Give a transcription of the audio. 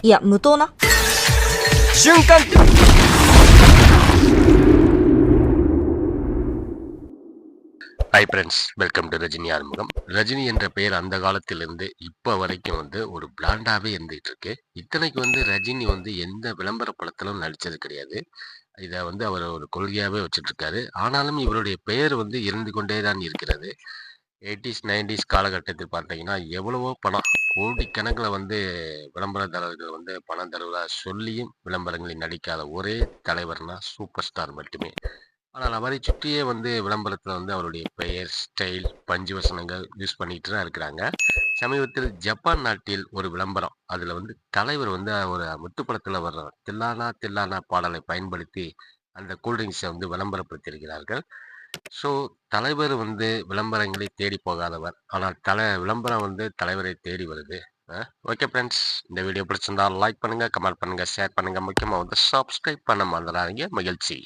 いや、無糖な。瞬間ஹாய் friends welcome to Rajini Arumugam Rajini என்ற பெயர் அந்த காலத்திலிருந்து இப்போ வரைக்கும் வந்து ஒரு பிராண்டாகவே இருந்துகிட்டு இருக்கு இத்தனைக்கு வந்து ரஜினி வந்து எந்த விளம்பர படத்திலும் நடித்தது கிடையாது இதை வந்து அவர் ஒரு கொள்கையாகவே வச்சுட்டு இருக்காரு ஆனாலும் இவருடைய பெயர் வந்து இருந்து கொண்டே தான் இருக்கிறது எயிட்டிஸ் நைன்டிஸ் காலகட்டத்தில் பார்த்தீங்கன்னா எவ்வளவோ பணம் கோடிக்கணக்கில் வந்து விளம்பரதாரர்கள் வந்து பணம் தருவதாக சொல்லியும் விளம்பரங்களில் நடிக்காத ஒரே தலைவர்னா சூப்பர் ஸ்டார் மட்டுமே. ஆனால் அவரை சுற்றியே வந்து விளம்பரத்தில் வந்து அவருடைய பெயர் ஸ்டைல் பஞ்சு வசனங்கள் யூஸ் பண்ணிட்டு தான் இருக்கிறாங்க. சமீபத்தில் ஜப்பான் நாட்டில் ஒரு விளம்பரம் அதில் வந்து தலைவர் வந்து ஒரு முத்துப்படத்தில் வர்ற தில்லானா தில்லானா பாடலை பயன்படுத்தி அந்த கூல்ட்ரிங்க்ஸை வந்து விளம்பரப்படுத்தியிருக்கிறார்கள். ஸோ தலைவர் வந்து விளம்பரங்களை தேடி போகாதவர். ஆனால் தலை விளம்பரம் வந்து தலைவரை தேடி வருது. ஓகே ஃப்ரெண்ட்ஸ் இந்த வீடியோ பிடிச்சிருந்தா லைக் பண்ணுங்கள் கமெண்ட் பண்ணுங்கள் ஷேர் பண்ணுங்கள் முக்கியமாக வந்து சப்ஸ்கிரைப் பண்ண மறந்துடாதீங்க. மகிழ்ச்சி.